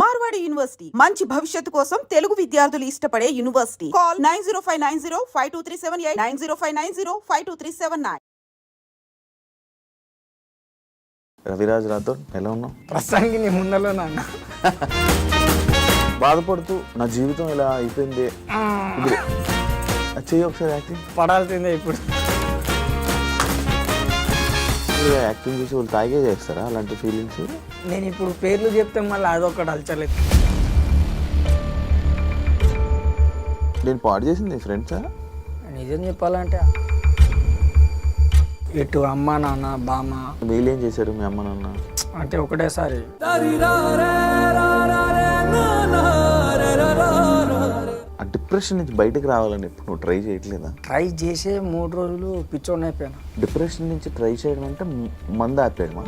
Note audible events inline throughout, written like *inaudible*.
Marwadi university. మంచి భవిష్యత్తు కోసం తెలుగు విద్యార్థులు ఇష్టపడే university. Call nine zero five nine zero five two three seven eight nine zero five nine zero five two three seven nine. Raviraj Rathod ఎలా ఉన్నావు? ప్రస్తుతానికి నీ ముందలో నాన్న. బాధపడుతూ నా జీవితం ఇలా అయిపోయింది. చెయ్యి ఒకసారి యాక్టింగ్. పడాల్సిందే ఇప్పుడు. యాక్టింగ్ చేసి వాళ్ళు తాగే చేస్తారా అలాంటి ఫీలింగ్స్ నేను ఇప్పుడు పేర్లు చెప్తే మళ్ళీ అదొకటి అలచలేదు నేను పాడు చేసింది ఫ్రెండ్సా నిజం చెప్పాలంటే ఇటు అమ్మ నాన్న బామ్మ వీళ్ళు ఏం చేశారు మీ అమ్మ నాన్న అంటే ఒకటేసారి డిప్రెషన్ నుంచి బయటకు రావాలని ఇప్పుడు నువ్వు ట్రై చేయట్లేదా? ట్రై చేసే మూడు రోజులు పిచ్చోడిని అయిపోయాను. డిప్రెషన్ నుంచి ట్రై చేయడం అంటే మందు ఆపేయడమా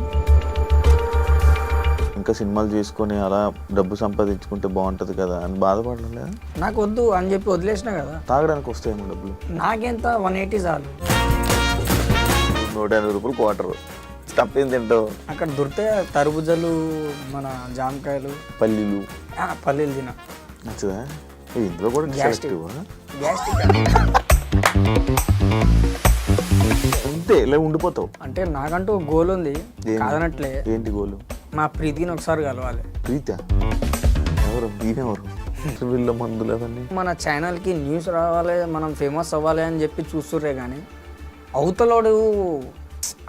ఇంకా సినిమాలు చేసుకొని అలా డబ్బు సంపాదించుకుంటే బాగుంటుంది కదా అని బాధపడడం లేదా? నాకు వద్దు అని చెప్పి వదిలేసిన కదా. తాగడానికి వస్తాయేమో డబ్బులు. నాకెంత? వన్ ఎయిటీ చాలు. నూట ఎనభై రూపాయలు క్వార్టర్ తప్పేం తింటావు? అక్కడ దొరికితే తరబుజలు మన జామకాయలు. పల్లీలు. పల్లీలు తిన నచ్చదా? ఇందులో కూడా. సెలెక్టివ్ అంతే ఇలా ఉండిపోతావు. అంటే నాకంటూ గోల్ ఉంది? కాదనట్లే. ఏంటి గోలు? మా ప్రీతిని ఒకసారి కలవాలి. ప్రీత? ఎవరు? ఈయనెవరు వీళ్ళ మందులు అవన్నీ? మన ఛానల్కి న్యూస్ రావాలి మనం ఫేమస్ అవ్వాలి అని చెప్పి చూస్తుర్రే కానీ అవతలోడు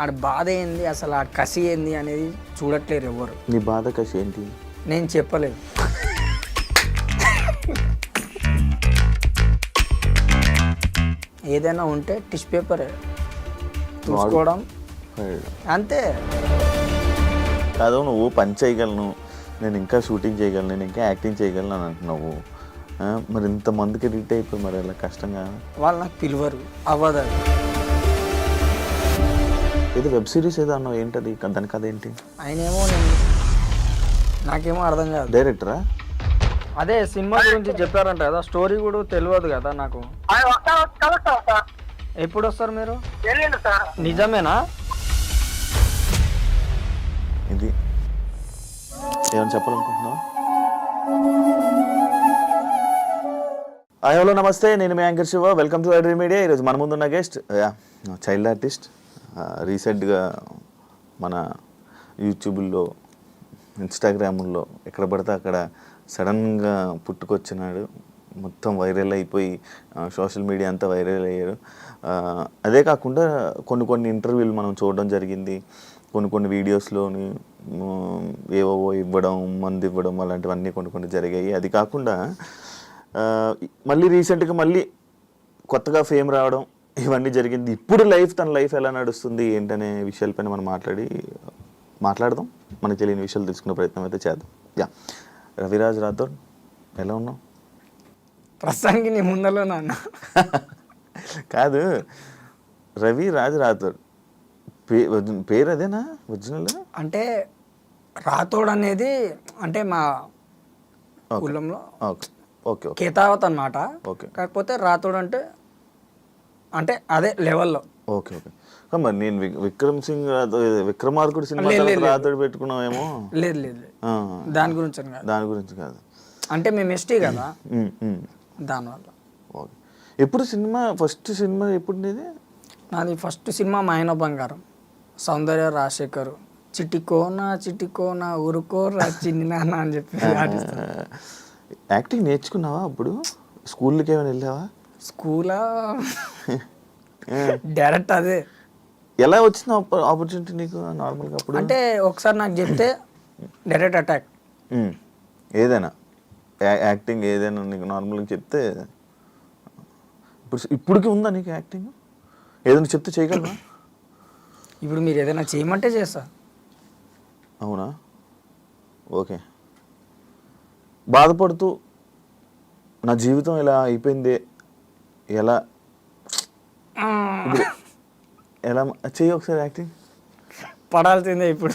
ఆడ బాధ ఏంది? అసలు ఆ కసి ఏంది అనేది చూడట్లేరు ఎవరు. నీ బాధ కసి ఏంటి? నేను చెప్పలేదు. ఏదైనా ఉంటే టిష్ పేపర్ చూసుకోవడం. అంతే. కాదు నువ్వు పని చేయగలను. నేను ఇంకా షూటింగ్ చేయగలను నేను ఇంకా యాక్టింగ్ చేయగలను అని అంటున్నావు. మరి ఇంతమందికి రీట్ అయిపోయి మరి అలా కష్టంగా? వాళ్ళు నాకు పిలువరు అవ్వదు. ఏదో వెబ్ సిరీస్ ఏదో అన్నావు ఏంటది? దాని కథ ఏంటి? ఆయనేమో నేను నాకేమో అర్థం కాదు. డైరెక్టరా? అదే సినిమా గురించి చెప్పారంట కదా స్టోరీ కూడా తెలియదు కదా నాకు. ఎప్పుడు వస్తారు మీరు? నిజమేనా? ఇది ఏమైనా చెప్పాలనుకుంటున్నావు? హలో నమస్తే. నేను మీ anchor Shiva. Welcome to iDream media. ఈరోజు మన ముందున్న గెస్ట్ చైల్డ్ ఆర్టిస్ట్ రీసెంట్గా మన యూట్యూబ్లో ఇన్స్టాగ్రాముల్లో ఎక్కడ పడితే అక్కడ సడన్గా పుట్టుకొచ్చినాడు. మొత్తం వైరల్ అయిపోయి సోషల్ మీడియా అంతా వైరల్ అయ్యారు. అదే కాకుండా కొన్ని కొన్ని ఇంటర్వ్యూలు మనం చూడడం జరిగింది. కొన్ని కొన్ని వీడియోస్లోని ఏవో ఇవ్వడం మందు ఇవ్వడం అలాంటివన్నీ కొన్ని కొన్ని జరిగాయి. అది కాకుండా మళ్ళీ రీసెంట్గా మళ్ళీ కొత్తగా ఫేమ్ రావడం ఇవన్నీ జరిగింది. ఇప్పుడు లైఫ్ తన లైఫ్ ఎలా నడుస్తుంది ఏంటనే విషయాలపైన మనం మాట్లాడి మాట్లాడదాం. మనకు తెలియని విషయాలు తెలుసుకునే ప్రయత్నం అయితే చేద్దాం. యా. రవిరాజ్ రాథోడ్ ఎలా ఉన్నావు? ప్రస్తుతానికి నీ ముందలో నాన్న కాదు రవి రాజ్ రాథోడ్. పే పేరు అదేనా ఒరిజినల్? అంటే రాతోడ్ అనేది అంటే మా కులంలో ఓకే. కేతావత్ అన్నమాట. ఓకే. కాకపోతే రాతోడ్ అంటే అంటే అదే లెవెల్లో. Okay okay. మరి నేను విక్- విక్రమ్ సింగ్ విక్రమార్కుడు సినిమా లేదు, తర్వాత లేదు. లేదు. లేదు లేదు ఆ, దాని గురించి దాని గురించి కాదు. అంటే మేము ఎస్టీ కదా. దానివల్ల ఓకే. ఎప్పుడు సినిమా ఫస్ట్ సినిమా ఎప్పుడు నీది? నాది ఫస్ట్ సినిమా మాయన బంగారం. సౌందర్య రాజశేఖర్. చిటికోన చిటికోన ఊరుకోరా చిన్ని నాన్న అని చెప్పి యాక్టింగ్ నేర్చుకున్నావా అప్పుడు? స్కూల్కి ఏమైనా వెళ్ళావా? స్కూలా? *laughs* డైరెక్ట్ అదే. ఎలా వచ్చింది ఆపర్చునిటీ నీకు నార్మల్గా అప్పుడు? అంటే ఒకసారి నాకు చెప్తే డైరెక్ట్ అటాక్ ఏదైనా? యాక్టింగ్ ఏదైనా నీకు నార్మల్గా చెప్తే ఇప్పుడు ఇప్పటికి ఉందా నీకు యాక్టింగ్? ఏదైనా చెప్తే చేయగలవా? ఇప్పుడు మీరు ఏదైనా చేయమంటే చేస్తా. అవునా? ఓకే. బాధపడుతూ నా జీవితం ఇలా అయిపోయింది. ఎలా? ఎలా చెయ్యి ఒకసారి యాక్టింగ్. పడాల్సిందే ఇప్పుడు.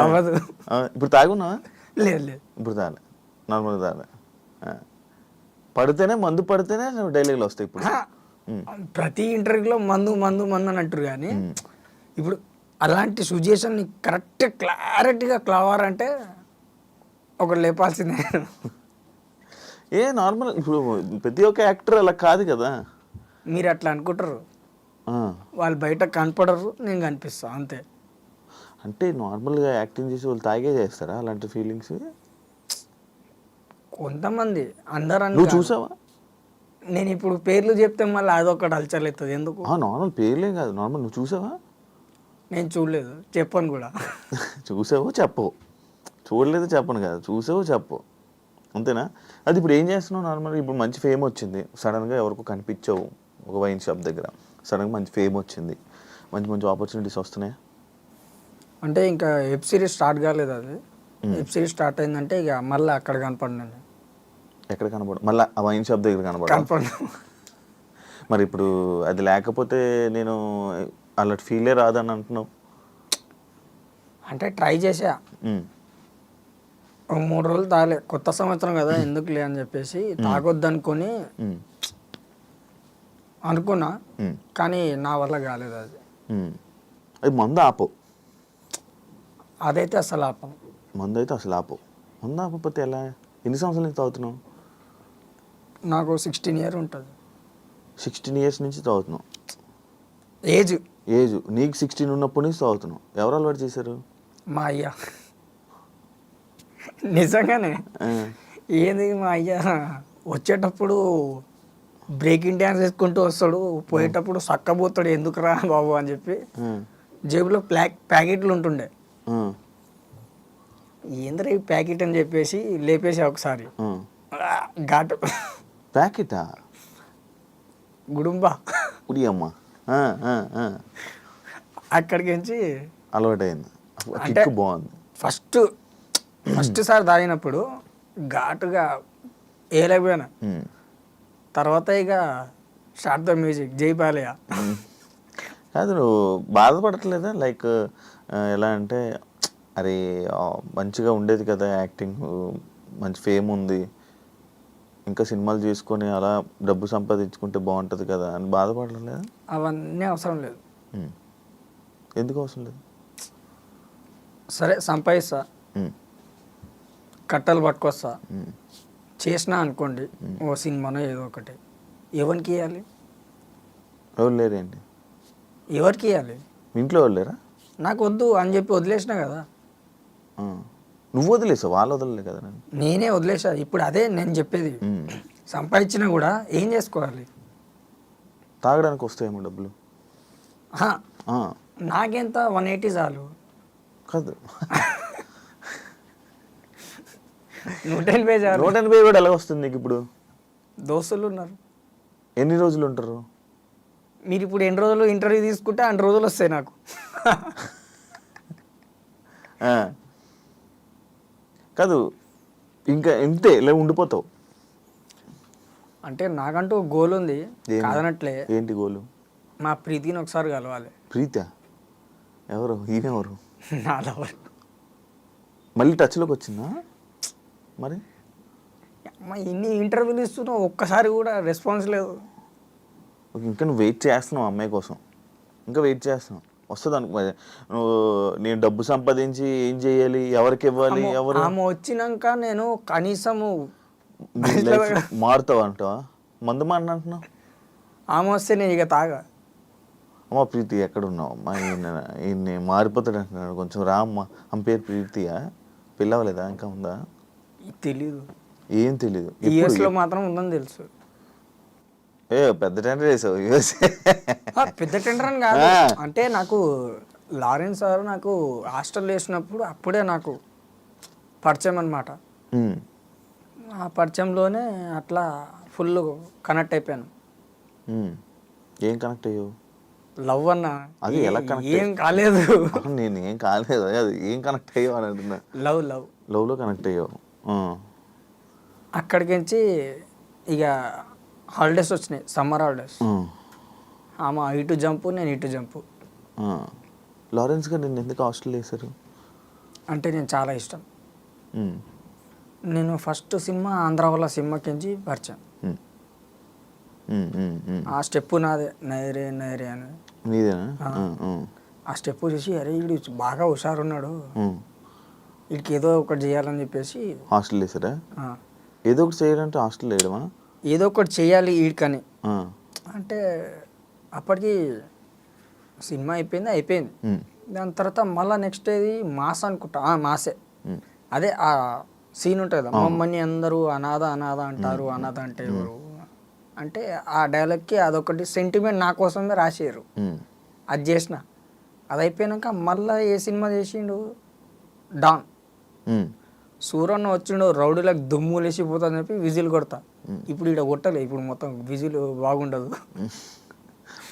అవ్వదు. ఇప్పుడు తాగున్నావా? లేదు లేదు. ఇప్పుడు తాలే నార్మల్గా తాలే ఆ. పడితేనే మందు పడితేనే డైలీలో వస్తాయి ఇప్పుడు. ప్రతి ఇంటర్వ్యూలో మందు మందు మందు అని అంటారు కానీ ఇప్పుడు అలాంటి సిచ్యుయేషన్ కరెక్ట్ క్లారిటీగా క్లవర్ ఒకటి లేపాల్సిందే. ఏ నార్మల్ ఇప్పుడు ప్రతి ఒక్క యాక్టర్ అలా కాదు కదా. మీరు అట్లా అనుకుంటారు వాళ్ళు బయట కనపడరు నేను కనిపిస్తా అంతే. అంటే నార్మల్గా యాక్టింగ్ చేసి వాళ్ళు తాగే చేస్తారా అలాంటి ఫీలింగ్స్? కొంతమంది అందరూ నువ్వు. చూసావా? నేను ఇప్పుడు పేర్లు చెప్తే మళ్ళీ అదొకటి అలచల్ అవుతుంది ఎందుకు? నార్మల్ పేర్లేం కాదు నార్మల్ నువ్వు చూసావా? నేను చూడలేదు చెప్పను కూడా. *laughs* చూసావో చెప్పవు? చూడలేదు చెప్పను కదా చూసావో చెప్పు అంతేనా? అది ఇప్పుడు ఏం చేస్తున్నావు నార్మల్ ఇప్పుడు మంచి ఫేమ్ వచ్చింది సడన్గా ఎవరికో కనిపించావు. ఒక వైన్ షాప్ దగ్గర. సడన్గా మంచి ఫేమ్ వచ్చింది. మంచి మంచి ఆపర్చునిటీస్ వస్తున్నాయి? అంటే ఇంకా వెబ్ సిరీస్ స్టార్ట్ కాలేదు అది. వెబ్ సిరీస్ స్టార్ట్ అయిందంటే ఇక మళ్ళీ అక్కడ కనపడినాను ఎక్కడ కనబడు మళ్ళీ ఆ వైన్ షాప్ దగ్గర కనబడు కనపడను మరి ఇప్పుడు అది లేకపోతే నేను అలాంటి ఫీలే రాదని అంటున్నావు? అంటే ట్రై చేసా ఒక మూడు రోజులు తాగలే కొత్త సంవత్సరం కదా ఎందుకులే అని చెప్పేసి తాగొద్దు అనుకొని అనుకున్నా కానీ నా వల్ల కాలేదు అది. అది మందు ఆపు. అదైతే అసలు ఆపం. మందు అయితే అసలు ఆపు. మందు ఆపకపోతే ఎలా? ఎన్ని సంవత్సరాల నుంచి తాగుతున్నావు? నాకు సిక్స్టీన్ ఇయర్ ఉంటుంది. సిక్స్టీన్ ఇయర్స్ నుంచి తాగుతున్నావు? ఏజ్. ఏజ్. నీకు సిక్స్టీన్ ఉన్నప్పటి నుంచి తాగుతున్నావు. ఎవరు అలవాటు చేశారు? మా అయ్య. నిజంగానే? ఏంది మా అయ్య? వచ్చేటప్పుడు బ్రేకింగ్ డ్యాన్స్ వేసుకుంటూ వస్తాడు. పోయేటప్పుడు సక్కబోతాడు. ఎందుకురా బాబు అని చెప్పి జేబులో ప్లాక్ ప్యాకెట్లు ఉంటుండే. ఏంద్రా ఈ ప్యాకెట్ అని చెప్పేసి లేపేసా ఒకసారి. ఘాటు. ప్యాకెటా? గుడుంబా. ఉడి అమ్మ. అక్కడికి నుంచి అలవాటైంది. అంటే- బాగుంది. ఫస్ట్ ఫస్ట్ సారి తాగినప్పుడు ఘాటుగా ఏలేకపోయాను. తర్వాత ఇక స్టార్ట్ ద మ్యూజిక్ జై పాలయ్య. కాదు నువ్వు బాధపడట్లేదా? లైక్ ఎలా అంటే అరే మంచిగా ఉండేది కదా యాక్టింగ్ మంచి ఫేమ్ ఉంది ఇంకా సినిమాలు చేసుకొని అలా డబ్బు సంపాదించుకుంటే బాగుంటుంది కదా అని బాధపడలేదా అవన్నీ అవసరం లేదు. ఎందుకు అవసరం లేదు? సరే సంపాదిస్తా. కట్టలు పట్టుకొస్తా. చేసినా అనుకోండి ఓ సినిమానో ఏదో ఒకటి. ఎవరికి ఇవ్వాలి ఎవరు లేరేంటి? ఎవరికి ఇవ్వాలి మీ ఇంట్లో వాళ్ళు లేరా? నాకు వద్దు అని చెప్పి వదిలేసిన కదా. ఆ. నువ్వు వదిలేసావు వాళ్ళు వదలలే కదా నన్ను. నేనే వదిలేసా. ఇప్పుడు అదే నేను చెప్పేది. సంపాదించినా కూడా ఏం చేసుకోవాలి? తాగడానికి వస్తాయేమో డబ్బులు. ఆ, నాకెంత? వన్ ఎయిటీ చాలు. కాదు. నూట ఎనభై నూట ఎనభై కూడా ఎలా వస్తుంది నీకు ఇప్పుడు? దోస్తులు ఉన్నారు. ఎన్ని రోజులు ఉంటారు? మీరు ఇప్పుడు ఎన్ని రోజులు ఇంటర్వ్యూ తీసుకుంటే అన్ని రోజులు వస్తాయి నాకు. కాదు ఇంకా ఇంతే ఇలా ఉండిపోతావు. అంటే నాకంటూ గోల్ ఉంది? కాదనట్లే. ఏంటి గోలు మా ప్రీతిని ఒకసారి కలవాలి. ప్రీత? ఎవరు? ఈయనెవరు? *laughs* నా లవర్ మళ్ళీ టచ్లోకి వచ్చిందా? మరి? అమ్మ ఇన్ని ఇంటర్వ్యూలు ఇస్తున్నావు ఒక్కసారి కూడా రెస్పాన్స్ లేదు. ఇంకా నువ్వు వెయిట్ చేస్తున్నావు అమ్మాయి కోసం. ఇంకా వెయిట్ చేస్తున్నావు. వస్తుంది అనుకో నువ్వు నేను డబ్బు సంపాదించి ఏం చేయాలి? ఎవరికి ఇవ్వాలి? ఎవరు? ఆమె వచ్చినాక నేను కనీసము *laughs* మారుతావు అంటావా? మందు మాట అంటున్నావు? ఆమె వస్తే నేను ఇక తాగా. అమ్మ ప్రీతి ఎక్కడ ఉన్నావు అమ్మా ఈయన మారిపోతాడు అంటున్నాడు కొంచెం రా అమ్మ. అమ్మ పేరు ప్రీతియా? పిల్లవలేదా ఇంకా ఉందా? తెలీదు. ఏం తెలీదు. యూఎస్లో మాత్రం ఉందని తెలుసు. ఏ పెద్ద టెండర్ వేసావు యూఎస్ పెద్ద టెండర్ అని కాదు. అంటే నాకు లారెన్స్ సార్ నాకు హాస్టల్ వేసినప్పుడు అప్పుడే నాకు పరిచయం అనమాట ఆ పరిచయంలోనే అట్లా ఫుల్ కనెక్ట్ అయిపోయాను. ఏం కనెక్ట్ అయ్యావు? లవ్ అన్న. అది ఎలా connect ఏం కాలేదు. నేను ఏం కాలేదు. అది ఏం కనెక్ట్ అయ్యావు అని అంటున్నా? Love love. లవ్లో కనెక్ట్ అయ్యావు. ఆ. అక్కడికి నుంచి ఇక హాలిడేస్ వచ్చినాయి సమ్మర్ హాలిడేస్. ఆమె ఇటు జంపు నేను ఇటు జంపు. లారెన్స్ గారు నిన్ను ఎందుకు హాస్టల్ వేశారు అంటే నేను చాలా ఇష్టం. నేను ఫస్ట్ సినిమా ఆంధ్ర వాళ్ళ సినిమాకించి ఉమ్. ఆ స్టెప్ నాదే నైరే నైరే అని నీదేనా. ఆ స్టెప్ చూసి అరే వీడు బాగా హుషారున్నాడు వీడికి ఏదో ఒకటి చేయాలని చెప్పేసి హాస్టల్ వేసారా? ఏదో ఒకటి చేయాలంటే హాస్టల్ వేయడమా? ఏదో ఒకటి చేయాలి వీడికని. అంటే అప్పటికి సినిమా అయిపోయింది అయిపోయింది. దాని తర్వాత మళ్ళీ నెక్స్ట్ ఏది? మాస్ అనుకుంటా. ఆ, మాసే. అదే ఆ సీన్ ఉంటుంది కదా మమ్మల్ని అందరూ అనాథ అనాథ అంటారు అనాథ అంటే ఎవరు? అంటే ఆ డైలాగ్కి అదొకటి సెంటిమెంట్ నా కోసమే రాసారు. అది చేసిన. అది అయిపోయాక మళ్ళీ ఏ సినిమా చేసిండు? డాన్. సూరన్న వచ్చిండు రౌడీలకు దుమ్ము లేచిపోతుందని చెప్పి విజిల్ కొడతా. ఇప్పుడు ఇక్కడ కొట్టలే ఇప్పుడు మొత్తం విజిల్ బాగుండదు.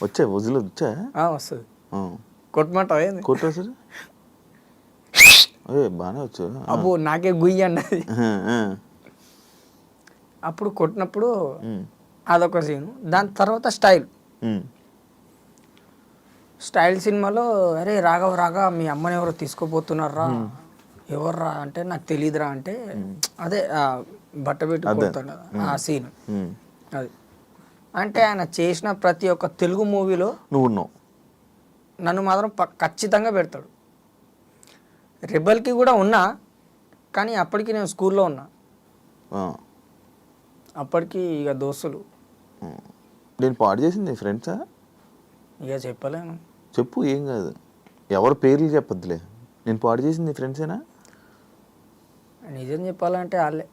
వచ్చా వజులు వచ్చా? వస్తుంది. ఏంది? కొట్టా సరే బాగానే వచ్చు? అబ్బో నాకే గుయ్యి అన్నది. అప్పుడు కొట్టినప్పుడు. అదొక సీన్. దాని తర్వాత స్టైల్. స్టైల్ సినిమాలో అరే రాఘవ రాగా మీ అమ్మని ఎవరో తీసుకోపోతున్నారా? ఎవర్రా అంటే నాకు తెలియదురా అంటే అదే బట్ట పెట్టి కొడతాడు కదా, ఆ సీన్. అది. అంటే ఆయన చేసిన ప్రతి ఒక్క తెలుగు మూవీలో నువ్వు ఉన్నావు. నన్ను మాత్రం ఖచ్చితంగా పెడతాడు. రెబల్కి కూడా ఉన్నా కానీ అప్పటికి నేను స్కూల్లో ఉన్నా. అప్పటికి ఇక దోస్తులు. నేను పాడు చేసింది ఫ్రెండ్సా? ఇక చెప్పలేను. చెప్పు ఏం కాదు. ఎవరి పేర్లు చెప్పొద్దులే. నేను పాడు చేసింది ఫ్రెండ్సేనా? నిజం చెప్పాలంటే వాళ్ళే.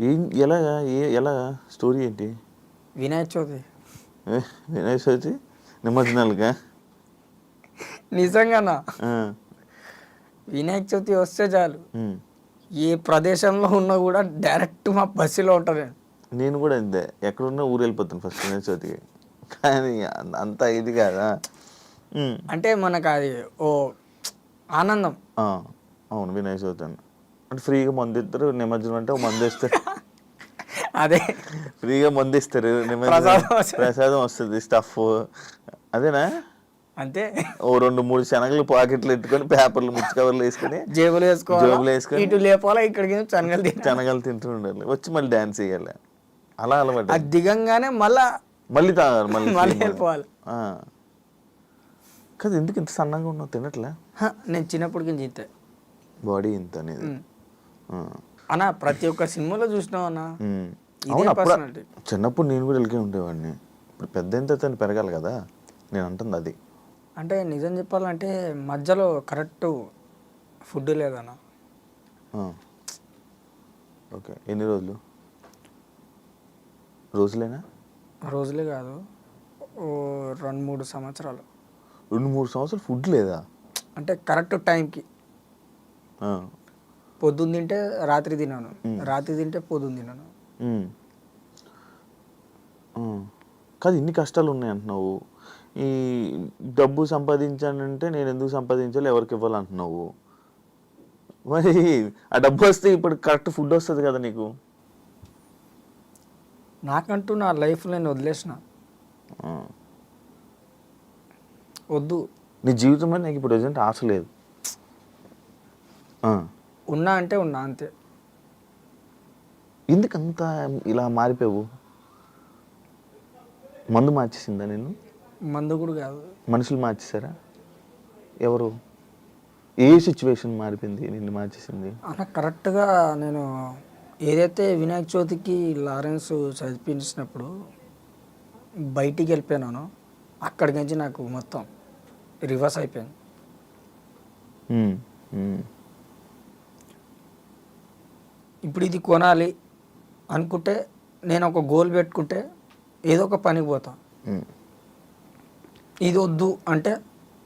ఏం ఎలాగా ఏ ఎలా స్టోరీ ఏంటి? వినాయక చవితి. వినాయక చవితి? నిమజ్జనాలుగా నిజంగానా? ఆ. వినాయక చవితి వస్తే చాలు. ఏ ప్రదేశంలో ఉన్నా కూడా డైరెక్ట్ మా బస్సులో ఉంటాను నేను. కూడా అంతే. ఎక్కడున్నా ఊరు వెళ్ళిపోతాను ఫస్ట్ వినాయక చవితికి. కానీ అంత ఇది కాదా. అంటే మనకు అది ఓ ఆనందం. అవును వినాయక చవితి అని అంటే ఫ్రీగా మందు ఇస్తారు నిమజ్జనం అంటే మందు ఇస్తారు అదే. ఫ్రీగా మందు ఇస్తారు నిమజ్జనం. ప్రసాదం వస్తుంది. స్టఫ్ అదేనా? అంతే. ఓ రెండు మూడు శనగలు పాకెట్లు ఎట్టుకొని పేపర్లు ముచ్చి కవర్లు వేసుకొని జేబులు వేసుకోవాలి? జేబులు వేసుకొని ఇటు లేపాలా ఇక్కడికి శనగలు తినాలి శనగలు తింటూ ఉండాలి. వచ్చి మళ్ళీ డ్యాన్స్ చేయాలి. అలా అలవాటు. అది దిగంగానే మళ్ళా మళ్ళీ తాగాలి మళ్ళీ మళ్ళీ. వెళ్ళిపోవాలి. కాదు ఎందుకు ఇంత సన్నగా ఉన్నావు? తినట్లే? నేను చిన్నప్పటికి జీతే బాడీ ఇంత అనేది. అన్న ప్రతి ఒక్క సినిమాలో చూసినావు అన్న? అవును అప్పుడు. చిన్నప్పుడు నేను కూడా వెళ్ళి ఉండేవాడిని. ఇప్పుడు పెద్ద అయిన తర్వాత పెరగాలి కదా నేను అంటుంది అది. అంటే నిజం చెప్పాలంటే మధ్యలో కరెక్ట్ ఫుడ్ లేదన్న. ఓకే ఎన్ని రోజులు? రోజులేనా? రోజులే కాదు రెండు మూడు సంవత్సరాలు. రెండు మూడు సంవత్సరాలు ఫుడ్ లేదా? అంటే కరెక్ట్ టైంకి. పొద్దున్న తింటే రాత్రి తిన్నాను రాత్రి తింటే పొద్దున్న తిన్నాను. ఆ. కాదు ఇన్ని కష్టాలు ఉన్నాయి అంటున్నావు. ఈ డబ్బు సంపాదించానంటే నేను ఎందుకు సంపాదించాలి? ఎవరికి ఇవ్వాలంటున్నావు? మరి ఆ డబ్బు వస్తే ఇప్పుడు కరెక్ట్ ఫుడ్ వస్తుంది కదా నీకు? నాకంటూ నా లైఫ్ నేను వదిలేసిన. వద్దు. నీ జీవితం మీద నీకు ఇప్పుడు ప్రజెంట్ ఆశ లేదు. ఉన్నా అంటే ఉన్నా అంతే. ఎందుకు అంత ఇలా మారిపోయావు? మందు మార్చేసిందా నేను మందు కూడా కాదు. మనుషులు మార్చేశారా? ఎవరు? ఏ సిచ్యువేషన్ మారిపోయింది? నిన్ను మార్చేసింది? అన్న కరెక్ట్గా నేను ఏదైతే వినాయక చవితికి లారెన్స్ చదివించినప్పుడు బయటికి వెళ్ళిపోయినానో అక్కడికి నుంచి నాకు మొత్తం రివర్స్ అయిపోయింది. ఇప్పుడు ఇది కొనాలి అనుకుంటే నేను ఒక గోల్ పెట్టుకుంటే ఏదో ఒక పనికి పోతా. ఇది వద్దు అంటే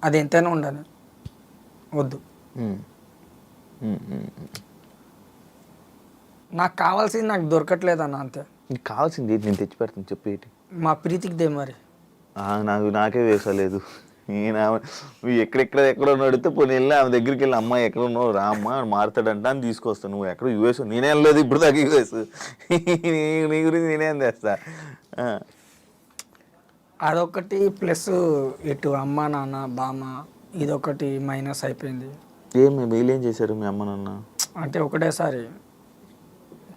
అది ఎంతైనా ఉండాలి. వద్దు. నాకు కావాల్సింది నాకు దొరకట్లేదు అన్న అంతే. నీకు కావాల్సింది నేను తెచ్చి పెడతాను చెప్పు ఏంటి? మా ప్రీతికి దే మరి. నాకు నాకే వేసలేదు నేను ఆమె నువ్వు ఎక్కడెక్కడ ఎక్కడ నడితే పోనీ వెళ్ళి ఆమె దగ్గరికి వెళ్ళి అమ్మాయి ఎక్కడ ఉన్నావు రా అమ్మ ఆడు మారుతాడంట అని తీసుకొస్తాను నువ్వు ఎక్కడ యూఎస్ నేనే వెళ్ళలేదు ఇప్పుడు దాకా యూఎస్. నీ గురించి నేనేం చేస్తా అదొకటి ప్లస్ ఇటు అమ్మ నాన్న బామ్మ ఇదొకటి మైనస్ అయిపోయింది. ఏం వీళ్ళు చేశారు మీ అమ్మ నాన్న? అంటే ఒకటేసారి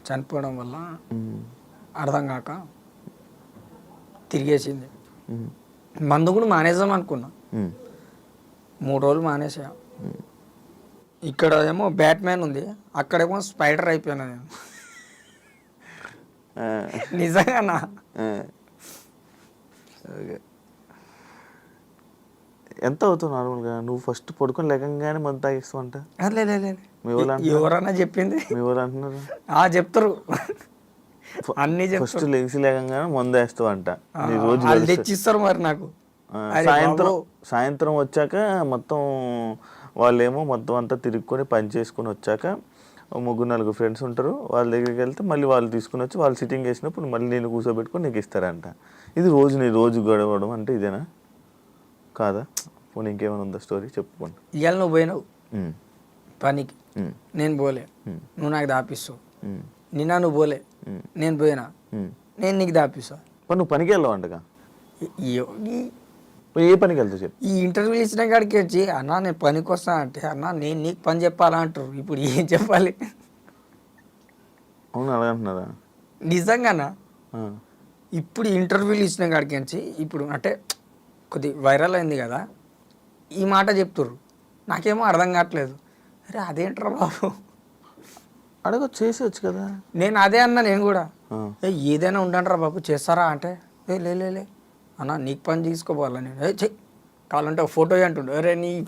చనిపోవడం వల్ల అర్థం కాక తిరిగేసింది. మందు కూడా మానేద్దాం అనుకున్నా. మూడు రోజులు మానేసా. ఇక్కడ ఏమో బ్యాట్మ్యాన్ ఉంది. అక్కడేమో స్పైడర్ అయిపోయాను నేను. ఆ, నిజంగా నా. ఆ. ఓకే ఎంత అవుతావు నార్మల్గా? నువ్వు ఫస్ట్ పడుకొని లేకంగానే మందు తాగిస్తావు అంట? ఎవరన్నా చెప్పింది? ఊరు అంటున్నారు? ఆ చెప్తారు అన్ని ఫస్ట్ లెగిసి లేకంగానే మందు వేస్తావు అంట తెచ్చిస్తారు మరి నాకు. సాయంత్రం. సాయంత్రం వచ్చాక మొత్తం వాళ్ళేమో మొత్తం అంతా తిరుక్కొని పని చేసుకొని వచ్చాక ముగ్గురు నలుగురు ఫ్రెండ్స్ ఉంటారు. వాళ్ళ దగ్గరికి వెళ్తే మళ్ళీ వాళ్ళు తీసుకుని వచ్చి వాళ్ళు సిట్టింగ్ వేసినప్పుడు మళ్ళీ నేను కూర్చోబెట్టుకొని నీకు ఇస్తారంట. ఇది రోజు నీ రోజు గడవడం అంటే ఇదేనా? కాదా? పోనీ ఇంకేమైనా ఉందా స్టోరీ చెప్పుకోండి. ఇవాళ నువ్వు పోయినావు. పనికి. నేను పోలే. నువ్వు నాకు దాపిస్తావు. నిన్న నువ్వు పోలే. నేను పోయినా. నేను నీకు దాపిస్తా. నువ్వు పనికి వెళ్ళావు అంటగా ఏ పనికి వెళ్తావు చెప్పు. ఈ ఇంటర్వ్యూ ఇచ్చిన కాడికి వచ్చి అన్న నేను పనికి వస్తా అంటే అన్న నేను నీకు పని చెప్పాలా అంటారు. ఇప్పుడు ఏం చెప్పాలి? అవును అలాగ అంటున్నారా? నిజంగానా? ఇప్పుడు ఇంటర్వ్యూలు ఇచ్చిన కాడికి వచ్చి ఇప్పుడు అంటే కొద్ది వైరల్ అయింది కదా ఈ మాట చెప్తుర్రు. నాకేమో అర్థం కావట్లేదు. అరే అదేంట్రా బాబు? అడగ చేసేవచ్చు కదా. నేను అదే అన్నా నేను కూడా. ఏదైనా ఉండండిరా బాబు చేస్తారా? అంటే లే, లే అన్న నీకు పని తీసుకోపోవాలా నేను? ఏ చెయ్యి కావాలంటే ఫోటో అంటుండు. అరే నీ.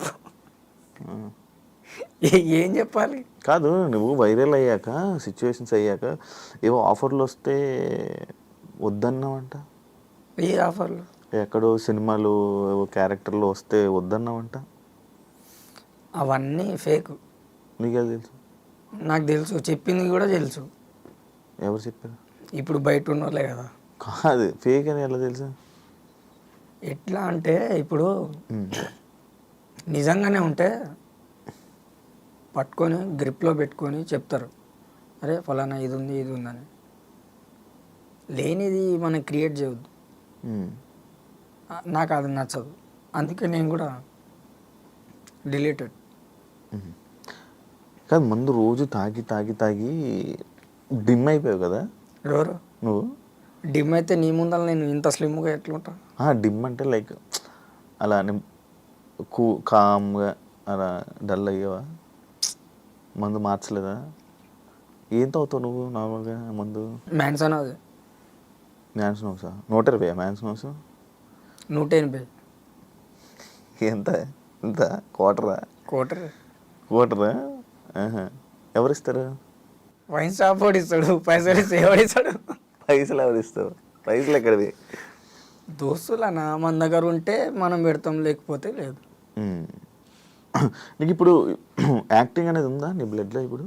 ఏ- చెప్పాలి? కాదు నువ్వు వైరల్ అయ్యాక సిచ్యువేషన్స్ అయ్యాక ఏవో ఆఫర్లు వస్తే వద్దన్నావంట? ఏ ఆఫర్లు? ఎక్కడో సినిమాలు ఏవో క్యారెక్టర్లు వస్తే వద్దన్నావంట? అవన్నీ ఫేక్. నీకే తెలుసు? నాకు తెలుసు. చెప్పింది కూడా తెలుసు. ఎవరు చెప్పారు? ఇప్పుడు బయట ఉన్న వాళ్ళే కదా. కాదు ఫేక్ అని ఎలా తెలుసు? ఎట్లా అంటే ఇప్పుడు. నిజంగానే ఉంటే పట్టుకొని గ్రిప్లో పెట్టుకొని చెప్తారు. అరే ఫలానా ఇది ఉంది ఇది ఉందని. లేనిది మనం క్రియేట్ చేయవద్దు నాకు అది నచ్చదు. అందుకే నేను కూడా డిలీటెడ్. కాదు మందు రోజు తాగి తాగి తాగి డిమ్ అయిపోయావు కదా? ఎవరు? నువ్వు? డిమ్ అయితే నీ ముందర నేను ఇంత స్లిమ్గా ఎట్లుంటా? ఆ, డిమ్ అంటే లైక్ అలా కూ కామ్గా అలా డల్ అయ్యావా? మందు మార్చలేదా? ఏం తాగుతావు నువ్వు నార్మల్గా మందు? మ్యాన్సన్ అది మ్యాన్స్ నోసా నూట ఇరవై మ్యాన్స్ నోస్ నూట ఎనభై ఎంత? ఎంత? క్వార్టరా? కోటర్ క్వార్టరా? ఆహా. ఎవరిస్తారు? వైన్ షాప్ వాడు ఇస్తాడు పైసలు ఇస్తాడు పైసలు ఎవరిస్తావు పైసలు ఎక్కడిది దోస్తులనా? మన దగ్గర ఉంటే మనం పెడతాం లేకపోతే లేదు. నీకు ఇప్పుడు యాక్టింగ్ అనేది ఉందా నీ బ్లడ్లో ఇప్పుడు?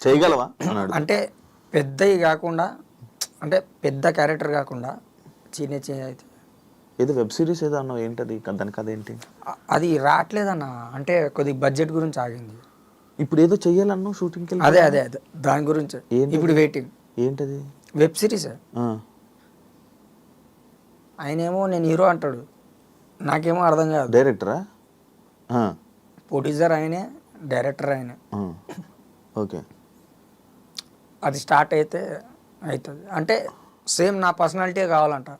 చేయగలవా? అంటే పెద్దవి కాకుండా అంటే పెద్ద క్యారెక్టర్ కాకుండా చిన్న చిన్న అయితే. ఏదో వెబ్ సిరీస్ ఏదో అన్నావు ఏంటది? దాని కథ ఏంటి? అది రావట్లేదన్న. అంటే కొద్ది బడ్జెట్ గురించి ఆగింది. ఇప్పుడు ఏదో చెయ్యాలన్నావు షూటింగ్కి అదే అదే అదే. దాని గురించి? ఇప్పుడు వెయిటింగ్. ఏంటది? Web series? ఆయనేమో నేను హీరో అంటాడు. నాకేమో అర్థం కాదు. డైరెక్టరా? ప్రొడ్యూసర్ ఆయనే డైరెక్టర్ ఆయనే. ఓకే. అది స్టార్ట్ అయితే అవుతుంది అంటే సేమ్ నా పర్సనాలిటీ కావాలంట.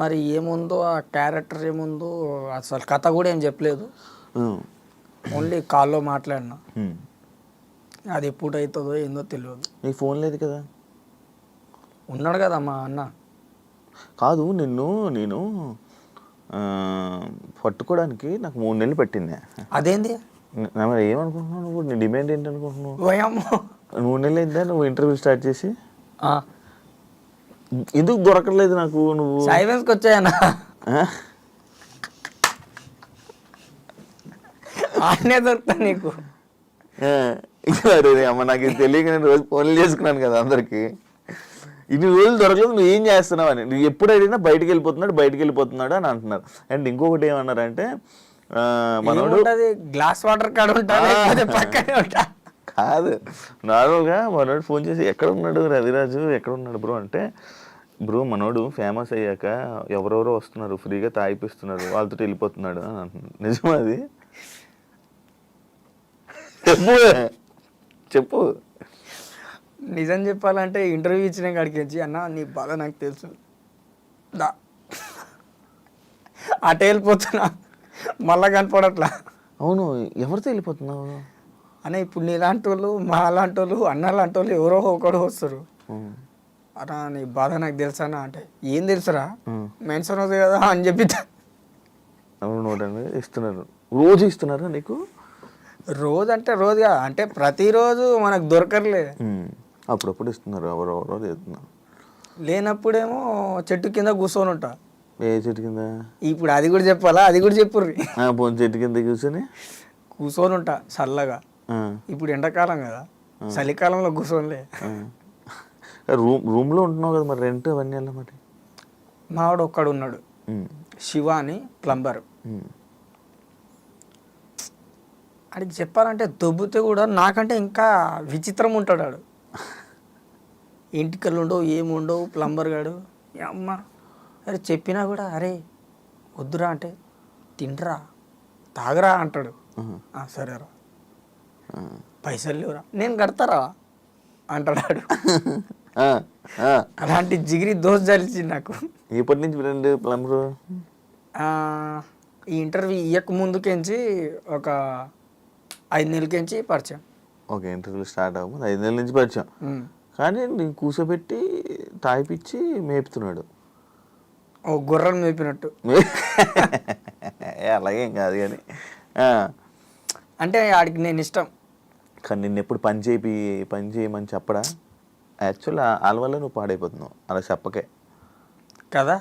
మరి ఏముందో ఆ క్యారెక్టర్ ఏముందో అసలు కథ కూడా ఏం చెప్పలేదు. ఓన్లీ కాల్లో మాట్లాడినా. అది ఎప్పుడు అవుతుందో ఏందో తెలియదు. నీకు ఫోన్ లేదు కదా? ఉన్నాడు కదా మా అన్న. కాదు నిన్ను నేను పట్టుకోవడానికి నాకు మూడు నెలలు పట్టింది. అదేంది? నా మరి ఏమనుకుంటున్నావు నువ్వు? నీ డిమాండ్ ఏంటి అనుకుంటున్నావు? మూడు నెలలు అయిందా? నువ్వు ఇంటర్వ్యూ స్టార్ట్ చేసి? ఎందుకు దొరకట్లేదు నాకు నువ్వు? సైలెన్స్కి వచ్చాయన్నా. ఆ? ఆడనే దొరుకుతా నీకు. అమ్మ నాకు ఇది తెలియక నేను రోజు ఫోన్లు చేసుకున్నాను కదా అందరికి. ఇన్ని రోజులు దొరకలేదు నువ్వు ఏం చేస్తున్నావు అని. నువ్వు ఎప్పుడు అడిగినా బయటికి వెళ్ళిపోతున్నాడు బయటికి వెళ్ళిపోతున్నాడు అని అంటున్నారు. అండ్ ఇంకొకటి ఏమన్నారంటే మనోడు గ్లాస్ వాటర్ కాడ పక్కనే ఉంటా? కాదు. నార్మల్గా మనోడు ఫోన్ చేసి ఎక్కడ ఉన్నాడు రవిరాజు ఎక్కడ ఉన్నాడు బ్రో? అంటే బ్రో మనోడు ఫేమస్ అయ్యాక ఎవరెవరో వస్తున్నారు ఫ్రీగా తాగిపిస్తున్నారు వాళ్ళతో వెళ్ళిపోతున్నాడు అని అంటున్నాడు. నిజమా అది? చెప్పు. చెప్పు. నిజం చెప్పాలంటే ఇంటర్వ్యూ ఇచ్చిన కాడికి వచ్చి అన్న నీ బాధ నాకు తెలుసు. దా. అటే వెళ్ళిపోతున్నా. మళ్ళా కనపడట్లా. అవును ఎవరితో వెళ్ళిపోతున్నావు? అనే ఇప్పుడు నీలాంటి వాళ్ళు మా లాంటి వాళ్ళు అన్న లాంటి వాళ్ళు ఎవరో ఒకడు వస్తారు. అరా నీ బాధ నాకు తెలుసానా అంటే ఏం తెలుసురా. మెన్షన్ అవుతుంది కదా అని చెప్పి అవును ఇస్తున్నారు. రోజు ఇస్తున్నారా నీకు? రోజు అంటే రోజు కాదు అంటే ప్రతిరోజు మనకు దొరకర్లే ఉమ్, అప్పుడప్పుడు ఇస్తున్నారు ఎవరెవరో చేస్తున్నారు. లేనప్పుడేమో చెట్టు కింద కూర్చొని ఉంటా. ఏ చెట్టు కింద? ఇప్పుడు అది కూడా చెప్పాలా? అది కూడా చెప్పుర్రి. ఆ, పోనీ చెట్టు కింద కూర్చొని? కూర్చొని ఉంటా చల్లగా. ఇప్పుడు ఎండాకాలం కదా చలికాలంలో కూర్చోనిలే. రూమ్ రూమ్లో ఉంటున్నావు కదా మరి రెంట్ అవన్నీ మరి? మావాడు ఒక్కడు ఉన్నాడు ఉమ్, శివ అని ప్లంబర్ అడిగి చెప్పాలంటే దొబ్బితే కూడా నాకంటే ఇంకా విచిత్రం ఉంటాడు ఆడు. ఇంటికలు ఉండవు ఏముండవు ప్లంబర్ గాడు. అమ్మ అరే చెప్పినా కూడా అరే వద్దురా అంటే తింటరా తాగరా అంటాడు. ఆహా. "ఆ, సరేరా. పైసలు లేవురా నేను కడతారా అంటాడు. అలాంటి జిగిరి దోశ జరిచింది నాకు. ఎప్పటి నుంచి ఫ్రెండ్ ప్లంబరు? ఈ ఇంటర్వ్యూ ఇయ్యక ముందుకెంచి ఒక ఐదు నెలలకించి పరిచయం. ఓకే ఇంటర్వ్యూ స్టార్ట్ అవ్వదు ఐదు నెలల నుంచి పరిచయం. కానీ నేను కూర్చోబెట్టి తాగిపిచ్చి మేపుతున్నాడు. ఓ గుర్రను మేపినట్టు. అలాగేం కాదు కానీ. అంటే ఆడికి నేను ఇష్టం. కానీ నిన్ను ఎప్పుడు పని చేయి పని చేయమని చెప్పడా? యాక్చువల్ వాళ్ళ వల్ల నువ్వు పాడైపోతున్నావు అలా చెప్పకే. కదా.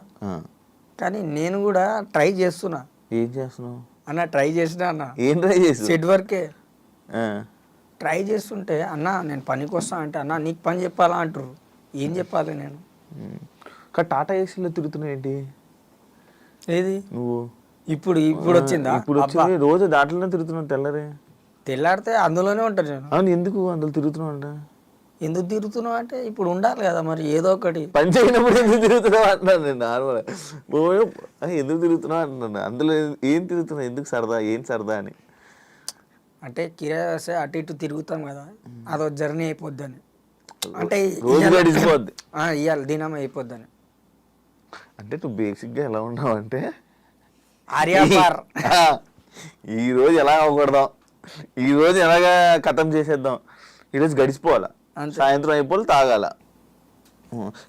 కానీ నేను కూడా ట్రై చేస్తున్నా. ఏం చేస్తున్నావు? అన్న ట్రై చేసినా అన్న. ఏం ట్రై చేసి సెట్ వర్కే. ట్రై చేస్తుంటే అన్న నేను పనికి వస్తా అంటే అన్న నీకు పని చెప్పాలా అంటారు ఏం చెప్పాలి నేను? కానీ టాటా ఏసీలో తిరుగుతున్నావు ఏంటి? ఏది? నువ్వు? ఇప్పుడు ఇప్పుడు వచ్చిందా? ఇప్పుడు వచ్చింది. రోజు దాంట్లోనే తిరుగుతున్నావు తెల్లరే. తెల్లాడితే అందులోనే ఉంటాను నేను అవును ఎందుకు అందులో తిరుగుతున్నావు అంట? ఎందుకు తిరుగుతున్నావు అంటే ఇప్పుడు ఉండాలి కదా మరి ఏదో ఒకటి. పని చేయనప్పుడు ఎందుకు తిరుగుతున్నావు అంటున్నాను నేను నార్మల్ ఎందుకు తిరుగుతున్నావు అంటున్నాను అందులో ఏం తిరుగుతున్నావు ఎందుకు సరదా ఏం సరదా అని. అంటే కిరాయి వస్తే అటు ఇటు తిరుగుతాం కదా అదో జర్నీ అయిపోద్దని. అంటే రోజు గడిచిపోద్ది ఇవ్వాలి దినం అయిపోద్దని. అంటే నువ్వు బేసిక్గా ఎలా ఉన్నావు అంటే ఆర్యాపార్. ఈ రోజు ఎలా అవ్వకూడదాం? ఈ రోజు ఎలాగా కథం చేసేద్దాం? ఈరోజు గడిచిపోవాలా. సాయంత్రం అయిపోవాలి తాగాల.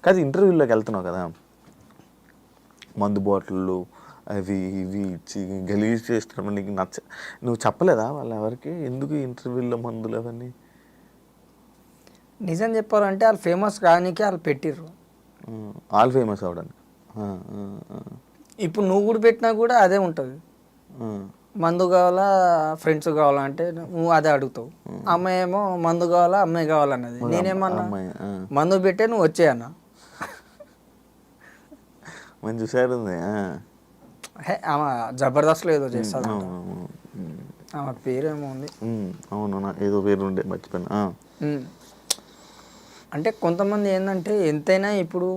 కాదు ఇంటర్వ్యూలోకి వెళ్తున్నావు కదా. మందు బాటిళ్ళు అవి ఇవి ఇచ్చి గలీజ్ చేస్తున్నప్పుడు నీకు నచ్చ నువ్వు చెప్పలేదా వాళ్ళ ఎవరికి ఎందుకు ఇంటర్వ్యూలో మందులు అవన్నీ నిజం చెప్పాలంటే వాళ్ళు ఫేమస్ కానీకి వాళ్ళు పెట్టిర్రు. ఆల్ ఫేమస్ అవడానికి. ఇప్పుడు నువ్వు కూడా పెట్టినా కూడా అదే ఉంటుంది. మందు కావాలా ఫ్రెండ్స్ కావాలా అంటే నువ్వు అదే అడుగుతావు అమ్మాయి ఏమో మందు కావాలా అమ్మాయి కావాలన్నది నేనేమన్నా. మందు పెట్టే నువ్వు వచ్చేయన్నా మంచి. హే ఆమె జబర్దస్త్లో ఏదో చేస్తుంది. ఆమె పేరేమో ఉంది ఉం. అవును ఏదో పేరు ఉండే మర్చిపోయినా ఆ. అంటే కొంతమంది ఏంటంటే ఎంతైనా ఇప్పుడు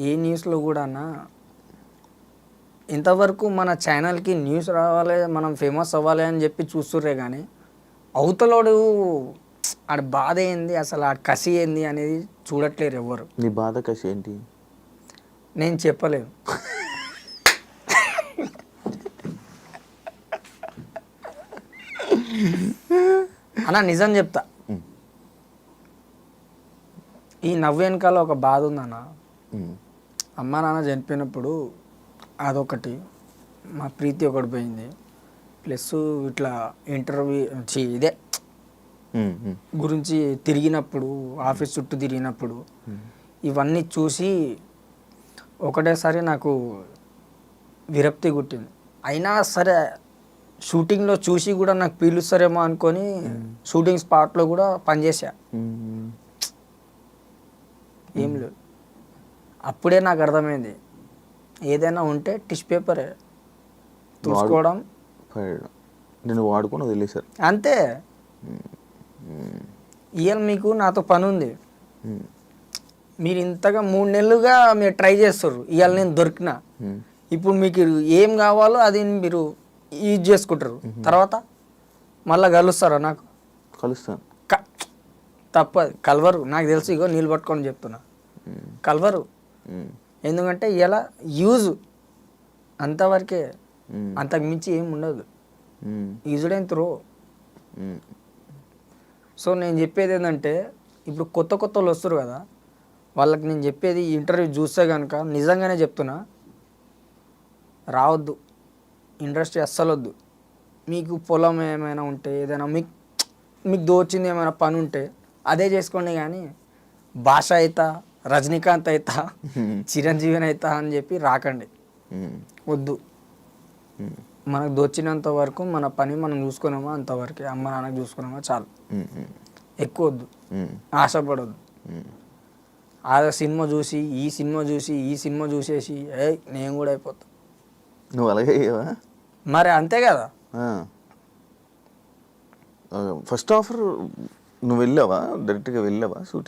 ఏ న్యూస్లో కూడా ఇంతవరకు మన ఛానల్కి న్యూస్ రావాలి మనం ఫేమస్ అవ్వాలి అని చెప్పి చూస్తుర్రే కానీ అవతలోడు ఆడ బాధ ఏంది అసలు ఆడ కసి ఏంది అనేది చూడట్లేరు ఎవ్వరు నీ బాధ కసి ఏంటి నేను చెప్పలేను *laughs* అన్న నిజం చెప్తా. ఈ నవ్వు వెనకాల ఒక బాధ ఉందన్న. అమ్మ నాన్న చనిపోయినప్పుడు అదొకటి మా ప్రీతి ఒకటి పోయింది ప్లస్ ఇట్లా ఇంటర్వ్యూ ఇదే. గురించి తిరిగినప్పుడు ఆఫీస్ చుట్టూ తిరిగినప్పుడు ఇవన్నీ చూసి ఒకటేసారి నాకు విరక్తి గుట్టింది అయినా సరే షూటింగ్లో చూసి కూడా నాకు పీలుస్తారేమో అనుకొని షూటింగ్ స్పాట్లో కూడా పనిచేసా. ఏం లేదు. అప్పుడే నాకు అర్థమైంది. ఏదైనా ఉంటే టిష్ పేపరే. చూసుకోవడం. పడేయడం. నేను వాడుకొని వదిలేశారు అంతే. ఇవాళ మీకు నాతో పని ఉంది. మీరు ఇంతగా మూడు నెలలుగా మీరు ట్రై చేస్తారు ఇవాళ నేను దొరికిన. ఇప్పుడు మీకు ఏం కావాలో అది మీరు యూజ్ చేసుకుంటారు. తర్వాత మళ్ళీ కలుస్తారా నాకు? కలుస్తాను. తప్పదు. కలవరు. నాకు తెలుసు ఇగో నీళ్ళు పట్టుకొని చెప్తున్నా. కలవరు. ఎందుకంటే ఇలా యూజ్ అంతవరకే. అంతకు మించి ఏం ఉండదు. మ్మ్. ఈజుడైన త్రో. సో నేను చెప్పేది ఏంటంటే ఇప్పుడు కొత్త కొత్త వాళ్ళు వస్తారు కదా వాళ్ళకి నేను చెప్పేది ఈ ఇంటర్వ్యూ చూస్తే కనుక నిజంగానే చెప్తున్నా రావద్దు. ఇండస్ట్రీ అస్సలు వద్దు మీకు పొలం ఏమైనా ఉంటే ఏదైనా మీకు మీకు దోచింది ఏమైనా పని ఉంటే అదే చేసుకోండి కానీ భాష అయితా రజనీకాంత్ అయితా *laughs* చిరంజీవిని అయితా అని చెప్పి రాకండి మ్మ్. వద్దు మ్మ్. మనకు దోచినంత వరకు మన పని మనం చూసుకున్నామా అంతవరకే అమ్మ నాన్నకి చూసుకున్నామా చాలు. మ్మ్. ఎక్కువ వద్దు మ్మ్. ఆ సినిమా చూసి ఈ సినిమా చూసి ఈ సినిమా చూసేసి ఏ నేను కూడా అయిపోతా నువ్వు అలాగే మరి అంతే కదా. ఫస్ట్ ఆఫర్ నువ్వు వెళ్ళావా? డైరెక్ట్గా వెళ్ళావా? షూట్